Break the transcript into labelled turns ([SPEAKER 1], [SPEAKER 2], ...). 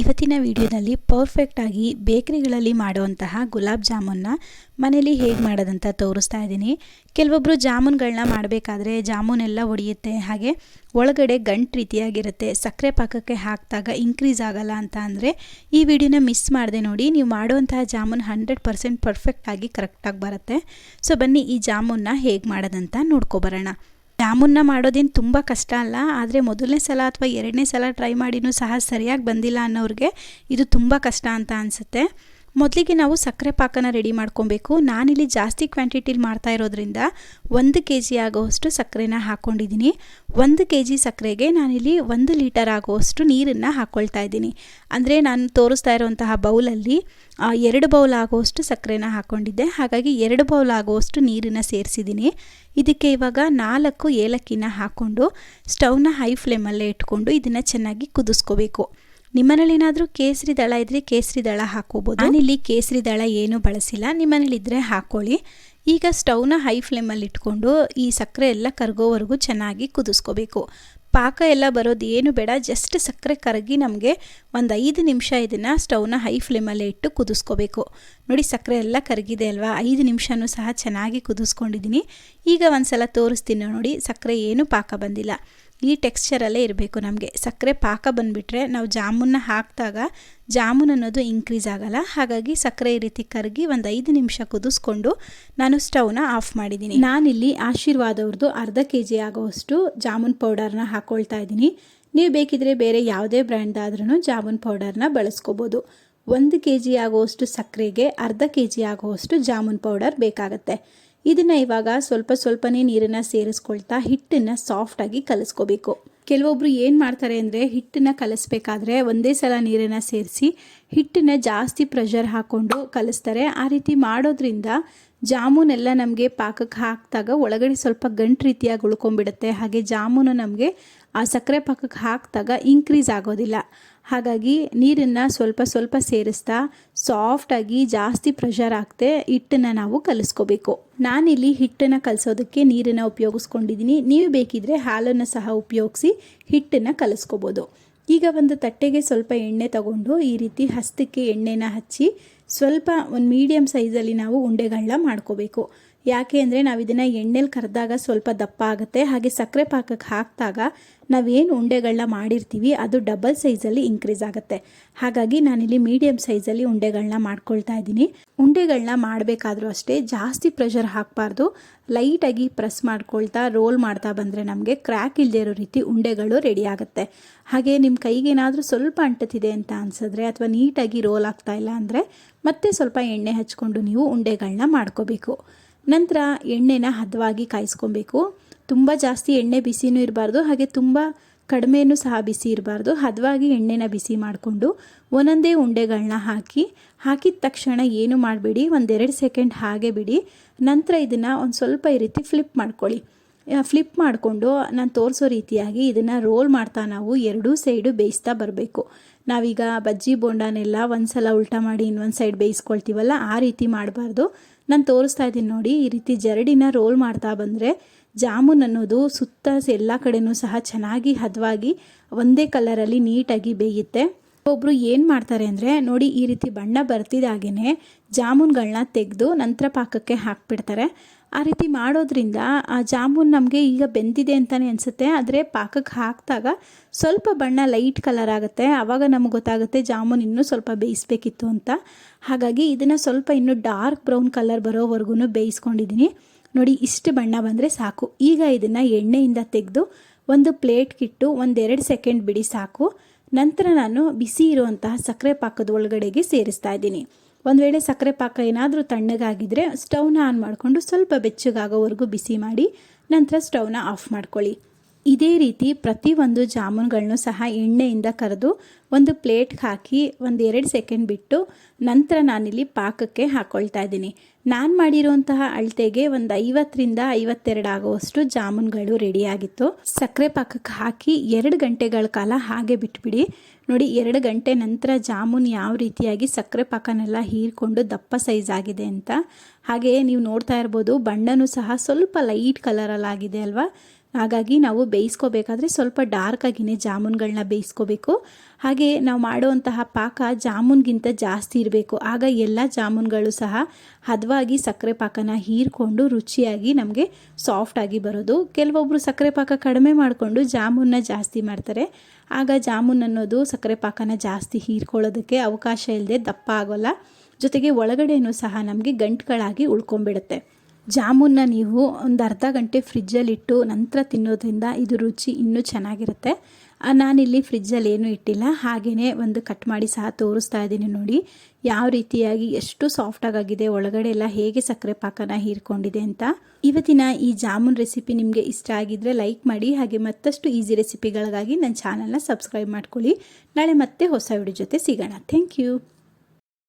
[SPEAKER 1] ಇವತ್ತಿನ ವಿಡಿಯೋದಲ್ಲಿ ಪರ್ಫೆಕ್ಟಾಗಿ ಬೇಕ್ರಿಗಳಲ್ಲಿ ಮಾಡುವಂತಹ ಗುಲಾಬ್ ಜಾಮೂನ್ನ ಮನೇಲಿ ಹೇಗೆ ಮಾಡೋದಂತ ತೋರಿಸ್ತಾ ಇದ್ದೀನಿ. ಕೆಲವೊಬ್ಬರು ಜಾಮೂನ್ಗಳನ್ನ ಮಾಡಬೇಕಾದ್ರೆ ಜಾಮೂನೆಲ್ಲ ಒಡೆಯುತ್ತೆ, ಹಾಗೆ ಒಳಗಡೆ ಗಂಟು ರೀತಿಯಾಗಿರುತ್ತೆ, ಸಕ್ಕರೆ ಪಾಕಕ್ಕೆ ಹಾಕಿದಾಗ ಇನ್ಕ್ರೀಸ್ ಆಗಲ್ಲ ಅಂತ ಅಂದರೆ ಈ ವಿಡಿಯೋನ ಮಿಸ್ ಮಾಡಿದೆ ನೋಡಿ, ನೀವು ಮಾಡುವಂತಹ ಜಾಮೂನ್ ಹಂಡ್ರೆಡ್ ಪರ್ಸೆಂಟ್ ಪರ್ಫೆಕ್ಟಾಗಿ ಕರೆಕ್ಟಾಗಿ ಬರುತ್ತೆ. ಸೊ ಬನ್ನಿ ಈ ಜಾಮೂನ್ನ ಹೇಗೆ ಮಾಡೋದಂತ ನೋಡ್ಕೊಬರೋಣ ಜಾಮೂನ್ನ ಮಾಡೋದೇನು ತುಂಬ ಕಷ್ಟ ಅಲ್ಲ, ಆದರೆ ಮೊದಲನೇ ಸಲ ಅಥವಾ ಎರಡನೇ ಸಲ ಟ್ರೈ ಮಾಡಿನೂ ಸಹ ಸರಿಯಾಗಿ ಬಂದಿಲ್ಲ ಅನ್ನೋರಿಗೆ ಇದು ತುಂಬ ಕಷ್ಟ ಅಂತ ಅನಿಸುತ್ತೆ. ಮೊದಲಿಗೆ ನಾವು ಸಕ್ಕರೆ ಪಾಕನ ರೆಡಿ ಮಾಡ್ಕೊಬೇಕು. ನಾನಿಲ್ಲಿ ಜಾಸ್ತಿ ಕ್ವಾಂಟಿಟಿಲಿ ಮಾಡ್ತಾ ಇರೋದ್ರಿಂದ ಒಂದು ಕೆ ಜಿ ಆಗೋವಷ್ಟು ಸಕ್ಕರೆನ ಹಾಕ್ಕೊಂಡಿದ್ದೀನಿ ಒಂದು ಕೆ ಜಿ ಸಕ್ಕರೆಗೆ ನಾನಿಲ್ಲಿ ಒಂದು ಲೀಟರ್ ಆಗುವಷ್ಟು ನೀರನ್ನು ಹಾಕ್ಕೊಳ್ತಾ ಇದ್ದೀನಿ. ಅಂದರೆ ನಾನು ತೋರಿಸ್ತಾ ಇರುವಂತಹ ಬೌಲಲ್ಲಿ ಎರಡು ಬೌಲ್ ಆಗುವಷ್ಟು ಸಕ್ಕರೆನ ಹಾಕ್ಕೊಂಡಿದ್ದೆ ಹಾಗಾಗಿ ಎರಡು ಬೌಲ್ ಆಗುವಷ್ಟು ನೀರನ್ನು ಸೇರಿಸಿದ್ದೀನಿ. ಇದಕ್ಕೆ ಇವಾಗ ನಾಲ್ಕು ಏಲಕ್ಕಿನ ಹಾಕ್ಕೊಂಡು ಸ್ಟವ್ನ ಹೈ ಫ್ಲೇಮಲ್ಲೇ ಇಟ್ಕೊಂಡು ಇದನ್ನು ಚೆನ್ನಾಗಿ ಕುದಿಸ್ಕೋಬೇಕು. ನಿಮ್ಮನೇಲಿ ಏನಾದರೂ ಕೇಸರಿ ದಳ ಇದ್ದರೆ ಕೇಸರಿ ದಳ ಹಾಕೋಬೋದು. ನಾನಿಲ್ಲಿ ಕೇಸರಿ ದಳ ಏನು ಬಳಸಿಲ್ಲ. ನಿಮ್ಮನೇಲಿದ್ದರೆ ಹಾಕ್ಕೊಳ್ಳಿ ಈಗ ಸ್ಟವ್ನ ಹೈ ಫ್ಲೇಮಲ್ಲಿ ಇಟ್ಕೊಂಡು ಈ ಸಕ್ಕರೆ ಎಲ್ಲ ಕರಗೋವರೆಗೂ ಚೆನ್ನಾಗಿ ಕುದಿಸ್ಕೋಬೇಕು. ಪಾಕ ಎಲ್ಲ ಬರೋದು ಏನು ಬೇಡ. ಜಸ್ಟ್ ಸಕ್ಕರೆ ಕರಗಿ ನಮಗೆ ಒಂದು ಐದು ನಿಮಿಷ ಇದನ್ನು ಸ್ಟೌವ್ನ ಹೈ ಫ್ಲೇಮಲ್ಲೇ ಇಟ್ಟು ಕುದಿಸ್ಕೋಬೇಕು. ನೋಡಿ ಸಕ್ಕರೆ ಎಲ್ಲ ಕರಗಿದೆ ಅಲ್ವಾ? ಐದು ನಿಮಿಷನೂ ಸಹ ಚೆನ್ನಾಗಿ ಕುದಿಸ್ಕೊಂಡಿದ್ದೀನಿ ಈಗ ಒಂದು ಸಲ ತೋರಿಸ್ತೀನಿ ನೋಡಿ. ಸಕ್ಕರೆ ಏನು ಪಾಕ ಬಂದಿಲ್ಲ. ಈ ಟೆಕ್ಸ್ಚರಲ್ಲೇ ಇರಬೇಕು ನಮಗೆ. ಸಕ್ಕರೆ ಪಾಕ ಬಂದುಬಿಟ್ರೆ ನಾವು ಜಾಮೂನ್ನ ಹಾಕಿದಾಗ ಜಾಮೂನ್ ಅನ್ನೋದು ಇನ್ಕ್ರೀಸ್ ಆಗಲ್ಲ. ಹಾಗಾಗಿ ಸಕ್ಕರೆ ಈ ರೀತಿ ಕರಗಿ ಒಂದು ಐದು ನಿಮಿಷ ಕುದಿಸ್ಕೊಂಡು ನಾನು ಸ್ಟವ್ನ ಆಫ್ ಮಾಡಿದ್ದೀನಿ ನಾನಿಲ್ಲಿ ಆಶೀರ್ವಾದವ್ರದ್ದು ಅರ್ಧ ಕೆ ಜಿ ಆಗೋವಷ್ಟು ಜಾಮೂನ್ ಪೌಡರ್ನ ಹಾಕ್ಕೊಳ್ತಾ ಇದ್ದೀನಿ ನೀವು ಬೇಕಿದ್ರೆ ಬೇರೆ ಯಾವುದೇ ಬ್ರ್ಯಾಂಡ್ದಾದ್ರೂ ಜಾಮೂನ್ ಪೌಡರ್ನ ಬಳಸ್ಕೋಬೋದು. ಒಂದು ಕೆ ಜಿ ಆಗುವಷ್ಟು ಸಕ್ಕರೆಗೆ ಅರ್ಧ ಕೆ ಜಿ ಆಗುವಷ್ಟು ಜಾಮೂನ್ ಪೌಡರ್ ಬೇಕಾಗತ್ತೆ. ಇದನ್ನು ಇವಾಗ ಸ್ವಲ್ಪ ಸ್ವಲ್ಪನೇ ನೀರನ್ನು ಸೇರಿಸ್ಕೊಳ್ತಾ ಹಿಟ್ಟನ್ನು ಸಾಫ್ಟಾಗಿ ಕಲಿಸ್ಕೋಬೇಕು. ಕೆಲವೊಬ್ರು ಏನು ಮಾಡ್ತಾರೆ ಅಂದರೆ ಹಿಟ್ಟನ್ನು ಕಲಿಸ್ಬೇಕಾದ್ರೆ ಒಂದೇ ಸಲ ನೀರನ್ನು ಸೇರಿಸಿ ಹಿಟ್ಟನ್ನು ಜಾಸ್ತಿ ಪ್ರೆಷರ್ ಹಾಕ್ಕೊಂಡು ಕಲಿಸ್ತಾರೆ. ಆ ರೀತಿ ಮಾಡೋದ್ರಿಂದ ಜಾಮೂನೆಲ್ಲ ನಮಗೆ ಪಾಕಕ್ಕೆ ಹಾಕಿದಾಗ ಒಳಗಡೆ ಸ್ವಲ್ಪ ಗಂಟು ರೀತಿಯಾಗಿ ಉಳ್ಕೊಂಡ್ಬಿಡುತ್ತೆ. ಹಾಗೆ ಜಾಮೂನು ನಮಗೆ ಆ ಸಕ್ಕರೆ ಪಾಕಕ್ಕೆ ಹಾಕಿದಾಗ ಇನ್ಕ್ರೀಸ್ ಆಗೋದಿಲ್ಲ. ಹಾಗಾಗಿ ನೀರನ್ನು ಸ್ವಲ್ಪ ಸ್ವಲ್ಪ ಸೇರಿಸ್ತಾ ಸಾಫ್ಟಾಗಿ ಜಾಸ್ತಿ ಪ್ರೆಷರ್ ಆಗ್ತೆ ಹಿಟ್ಟನ್ನು ನಾವು ಕಲಿಸ್ಕೋಬೇಕು. ನಾನಿಲ್ಲಿ ಹಿಟ್ಟನ್ನು ಕಲಿಸೋದಕ್ಕೆ ನೀರನ್ನು ಉಪಯೋಗಿಸ್ಕೊಂಡಿದ್ದೀನಿ. ನೀವು ಬೇಕಿದ್ರೆ ಹಾಲನ್ನು ಸಹ ಉಪಯೋಗಿಸಿ ಹಿಟ್ಟನ್ನು ಕಲಿಸ್ಕೋಬೋದು. ಈಗ ಒಂದು ತಟ್ಟೆಗೆ ಸ್ವಲ್ಪ ಎಣ್ಣೆ ತಗೊಂಡು ಈ ರೀತಿ ಹಸ್ತಕ್ಕೆ ಎಣ್ಣೆನ ಹಚ್ಚಿ ಸ್ವಲ್ಪ ಒಂದು ಮೀಡಿಯಮ್ ಸೈಜಲ್ಲಿ ನಾವು ಉಂಡೆಗಳನ್ನ ಮಾಡ್ಕೋಬೇಕು. ಯಾಕೆ ಅಂದರೆ ನಾವು ಇದನ್ನು ಎಣ್ಣೆಲಿ ಕರೆದಾಗ ಸ್ವಲ್ಪ ದಪ್ಪ ಆಗುತ್ತೆ, ಹಾಗೆ ಸಕ್ಕರೆ ಪಾಕಕ್ಕೆ ಹಾಕಿದಾಗ ನಾವೇನು ಉಂಡೆಗಳನ್ನ ಮಾಡಿರ್ತೀವಿ, ಅದು ಡಬಲ್ ಸೈಜಲ್ಲಿ ಇನ್ಕ್ರೀಸ್ ಆಗುತ್ತೆ. ಹಾಗಾಗಿ ನಾನಿಲ್ಲಿ ಮೀಡಿಯಮ್ ಸೈಜಲ್ಲಿ ಉಂಡೆಗಳನ್ನ ಮಾಡ್ಕೊಳ್ತಾ ಇದ್ದೀನಿ. ಉಂಡೆಗಳನ್ನ ಮಾಡಬೇಕಾದ್ರೂ ಅಷ್ಟೇ ಜಾಸ್ತಿ ಪ್ರೆಷರ್ ಹಾಕಬಾರ್ದು. ಲೈಟಾಗಿ ಪ್ರೆಸ್ ಮಾಡ್ಕೊಳ್ತಾ ರೋಲ್ ಮಾಡ್ತಾ ಬಂದರೆ ನಮಗೆ ಕ್ರ್ಯಾಕ್ ಇಲ್ಲದೆ ಇರೋ ರೀತಿ ಉಂಡೆಗಳು ರೆಡಿ ಆಗುತ್ತೆ. ಹಾಗೆ ನಿಮ್ಮ ಕೈಗೇನಾದರೂ ಸ್ವಲ್ಪ ಅಂಟುತ್ತಿದೆ ಅಂತ ಅನಿಸಿದ್ರೆ ಅಥವಾ ನೀಟಾಗಿ ರೋಲ್ ಆಗ್ತಾ ಇಲ್ಲ ಅಂದರೆ ಮತ್ತೆ ಸ್ವಲ್ಪ ಎಣ್ಣೆ ಹಚ್ಕೊಂಡು ನೀವು ಉಂಡೆಗಳನ್ನ ಮಾಡ್ಕೋಬೇಕು. ನಂತರ ಎಣ್ಣೆನ ಹದವಾಗಿ ಕಾಯಿಸ್ಕೊಬೇಕು. ತುಂಬ ಜಾಸ್ತಿ ಎಣ್ಣೆ ಬಿಸಿನೂ ಇರಬಾರ್ದು, ಹಾಗೆ ತುಂಬ ಕಡಿಮೆನೂ ಸಹ ಬಿಸಿ ಇರಬಾರ್ದು. ಹದವಾಗಿ ಎಣ್ಣೆನ ಬಿಸಿ ಮಾಡಿಕೊಂಡು ಒಂದೊಂದೇ ಉಂಡೆಗಳನ್ನ ಹಾಕಿ, ಹಾಕಿದ ತಕ್ಷಣ ಏನು ಮಾಡಬೇಡಿ, ಒಂದೆರಡು ಸೆಕೆಂಡ್ ಹಾಗೆ ಬಿಡಿ. ನಂತರ ಇದನ್ನು ಒಂದು ಸ್ವಲ್ಪ ಈ ರೀತಿ ಫ್ಲಿಪ್ ಮಾಡ್ಕೊಳ್ಳಿ. ಫ್ಲಿಪ್ ಮಾಡಿಕೊಂಡು ನಾನು ತೋರಿಸೋ ರೀತಿಯಾಗಿ ಇದನ್ನು ರೋಲ್ ಮಾಡ್ತಾ ನಾವು ಎರಡೂ ಸೈಡು ಬೇಯಿಸ್ತಾ ಬರಬೇಕು. ನಾವೀಗ ಬಜ್ಜಿ ಬೋಂಡನೆಲ್ಲ ಒಂದು ಸಲ ಉಲ್ಟಾ ಮಾಡಿ ಇನ್ನೊಂದು ಸೈಡ್ ಬೇಯಿಸ್ಕೊಳ್ತೀವಲ್ಲ, ಆ ರೀತಿ ಮಾಡಬಾರ್ದು. ನಾನು ತೋರಿಸ್ತಾ ಇದ್ದೀನಿ ನೋಡಿ, ಈ ರೀತಿ ಜರಡಿನ ರೋಲ್ ಮಾಡ್ತಾ ಬಂದರೆ ಜಾಮೂನ್ ಅನ್ನೋದು ಸುತ್ತ ಎಲ್ಲ ಕಡೆನೂ ಸಹ ಚೆನ್ನಾಗಿ ಹದವಾಗಿ ಒಂದೇ ಕಲರಲ್ಲಿ ನೀಟಾಗಿ ಬೇಯುತ್ತೆ. ಒಬ್ಬರು ಏನು ಮಾಡ್ತಾರೆ ಅಂದರೆ, ನೋಡಿ ಈ ರೀತಿ ಬಣ್ಣ ಬರ್ತಿದ್ದಾಗೇ ಜಾಮೂನ್ಗಳನ್ನ ತೆಗೆದು ನಂತರ ಪಾಕಕ್ಕೆ ಹಾಕ್ಬಿಡ್ತಾರೆ. ಆ ರೀತಿ ಮಾಡೋದ್ರಿಂದ ಆ ಜಾಮೂನ್ ನಮಗೆ ಈಗ ಬೆಂದಿದೆ ಅಂತಲೇ ಅನಿಸುತ್ತೆ. ಆದರೆ ಪಾಕಕ್ಕೆ ಹಾಕಿದಾಗ ಸ್ವಲ್ಪ ಬಣ್ಣ ಲೈಟ್ ಕಲರ್ ಆಗುತ್ತೆ. ಆವಾಗ ನಮಗೆ ಗೊತ್ತಾಗುತ್ತೆ ಜಾಮೂನ್ ಇನ್ನೂ ಸ್ವಲ್ಪ ಬೇಯಿಸ್ಬೇಕಿತ್ತು ಅಂತ. ಹಾಗಾಗಿ ಇದನ್ನು ಸ್ವಲ್ಪ ಇನ್ನೂ ಡಾರ್ಕ್ ಬ್ರೌನ್ ಕಲರ್ ಬರೋವರೆಗೂ ಬೇಯಿಸ್ಕೊಂಡಿದ್ದೀನಿ ನೋಡಿ, ಇಷ್ಟು ಬಣ್ಣ ಬಂದರೆ ಸಾಕು. ಈಗ ಇದನ್ನು ಎಣ್ಣೆಯಿಂದ ತೆಗೆದು ಒಂದು ಪ್ಲೇಟ್ಗಿಟ್ಟು ಒಂದೆರಡು ಸೆಕೆಂಡ್ ಬಿಡಿ ಸಾಕು. ನಂತರ ನಾನು ಬಿಸಿ ಇರುವಂತಹ ಸಕ್ಕರೆ ಪಾಕದ ಒಳಗಡೆಗೆ ಸೇರಿಸ್ತಾ ಇದ್ದೀನಿ. ಒಂದು ವೇಳೆ ಸಕ್ಕರೆ ಪಾಕ ಏನಾದರೂ ತಣ್ಣಗಾಗಿದ್ದರೆ ಸ್ಟೌವ್ನ ಆನ್ ಮಾಡಿಕೊಂಡು ಸ್ವಲ್ಪ ಬೆಚ್ಚಗಾಗೋವರೆಗೂ ಬಿಸಿ ಮಾಡಿ ನಂತರ ಸ್ಟೌವ್ನ ಆಫ್ ಮಾಡ್ಕೊಳ್ಳಿ. ಇದೇ ರೀತಿ ಪ್ರತಿಯೊಂದು ಜಾಮೂನ್ಗಳನ್ನು ಸಹ ಎಣ್ಣೆಯಿಂದ ಕರೆದು ಒಂದು ಪ್ಲೇಟ್ಗೆ ಹಾಕಿ ಒಂದು ಎರಡು ಸೆಕೆಂಡ್ ಬಿಟ್ಟು ನಂತರ ನಾನಿಲ್ಲಿ ಪಾಕಕ್ಕೆ ಹಾಕ್ಕೊಳ್ತಾ ಇದ್ದೀನಿ. ನಾನು ಮಾಡಿರುವಂತಹ ಅಳತೆಗೆ ಒಂದು ಐವತ್ತರಿಂದ ಐವತ್ತೆರಡು ಆಗುವಷ್ಟು ಜಾಮೂನ್ಗಳು ರೆಡಿಯಾಗಿತ್ತು ಸಕ್ಕರೆ ಪಾಕಕ್ಕೆ ಹಾಕಿ ಎರಡು ಗಂಟೆಗಳ ಕಾಲ ಹಾಗೆ ಬಿಟ್ಬಿಡಿ. ನೋಡಿ, ಎರಡು ಗಂಟೆ ನಂತರ ಜಾಮೂನ್ ಯಾವ ರೀತಿಯಾಗಿ ಸಕ್ಕರೆ ಪಾಕನೆಲ್ಲ ಹೀರ್ಕೊಂಡು ದಪ್ಪ ಸೈಜ್ ಆಗಿದೆ ಅಂತ. ಹಾಗೆಯೇ ನೀವು ನೋಡ್ತಾ ಇರ್ಬೋದು, ಬಣ್ಣನೂ ಸಹ ಸ್ವಲ್ಪ ಲೈಟ್ ಕಲರಲ್ಲಾಗಿದೆ ಅಲ್ವಾ? ಹಾಗಾಗಿ ನಾವು ಬೇಯಿಸ್ಕೋಬೇಕಾದ್ರೆ ಸ್ವಲ್ಪ ಡಾರ್ಕಾಗಿಯೇ ಜಾಮೂನ್ಗಳನ್ನ ಬೇಯಿಸ್ಕೋಬೇಕು. ಹಾಗೆ ನಾವು ಮಾಡುವಂತಹ ಪಾಕ ಜಾಮೂನ್ಗಿಂತ ಜಾಸ್ತಿ ಇರಬೇಕು. ಆಗ ಎಲ್ಲ ಜಾಮೂನ್ಗಳು ಸಹ ಹದವಾಗಿ ಸಕ್ಕರೆ ಪಾಕನ ಹೀರ್ಕೊಂಡು ರುಚಿಯಾಗಿ ನಮಗೆ ಸಾಫ್ಟಾಗಿ ಬರೋದು. ಕೆಲವೊಬ್ಬರು ಸಕ್ಕರೆ ಪಾಕ ಕಡಿಮೆ ಮಾಡಿಕೊಂಡು ಜಾಮೂನ್ನ ಜಾಸ್ತಿ ಮಾಡ್ತಾರೆ. ಆಗ ಜಾಮೂನ್ ಅನ್ನೋದು ಸಕ್ಕರೆ ಪಾಕನ ಜಾಸ್ತಿ ಹೀರ್ಕೊಳ್ಳೋದಕ್ಕೆ ಅವಕಾಶ ಇಲ್ಲದೆ ದಪ್ಪ ಆಗೋಲ್ಲ. ಜೊತೆಗೆ ಒಳಗಡೆಯೂ ಸಹ ನಮಗೆ ಗಂಟುಗಳಾಗಿ ಉಳ್ಕೊಂಬಿಡುತ್ತೆ. ಜಾಮೂನ್ನ ನೀವು ಒಂದು ಅರ್ಧ ಗಂಟೆ ಫ್ರಿಜ್ಜಲ್ಲಿಟ್ಟು ನಂತರ ತಿನ್ನೋದ್ರಿಂದ ಇದು ರುಚಿ ಇನ್ನೂ ಚೆನ್ನಾಗಿರುತ್ತೆ. ನಾನಿಲ್ಲಿ ಫ್ರಿಜ್ಜಲ್ಲಿ ಏನೂ ಇಟ್ಟಿಲ್ಲ. ಹಾಗೆಯೇ ಒಂದು ಕಟ್ ಮಾಡಿ ಸಹ ತೋರಿಸ್ತಾ ಇದ್ದೀನಿ ನೋಡಿ. ಯಾವ ರೀತಿಯಾಗಿ ಎಷ್ಟು ಸಾಫ್ಟಾಗಿದೆ ಒಳಗಡೆ ಎಲ್ಲ ಹೇಗೆ ಸಕ್ಕರೆ ಪಾಕನ ಹೀರ್ಕೊಂಡಿದೆ ಅಂತ. ಇವತ್ತಿನ ಈ ಜಾಮೂನ್ ರೆಸಿಪಿ ನಿಮಗೆ ಇಷ್ಟ ಆಗಿದ್ದರೆ ಲೈಕ್ ಮಾಡಿ, ಹಾಗೆ ಮತ್ತಷ್ಟು ಈಸಿ ರೆಸಿಪಿಗಳಿಗಾಗಿ ನನ್ನ ಚಾನಲ್ನ ಸಬ್ಸ್ಕ್ರೈಬ್ ಮಾಡ್ಕೊಳ್ಳಿ. ನಾಳೆ ಮತ್ತೆ ಹೊಸ ವಿಡಿಯೋ ಜೊತೆ ಸಿಗೋಣ. Thank you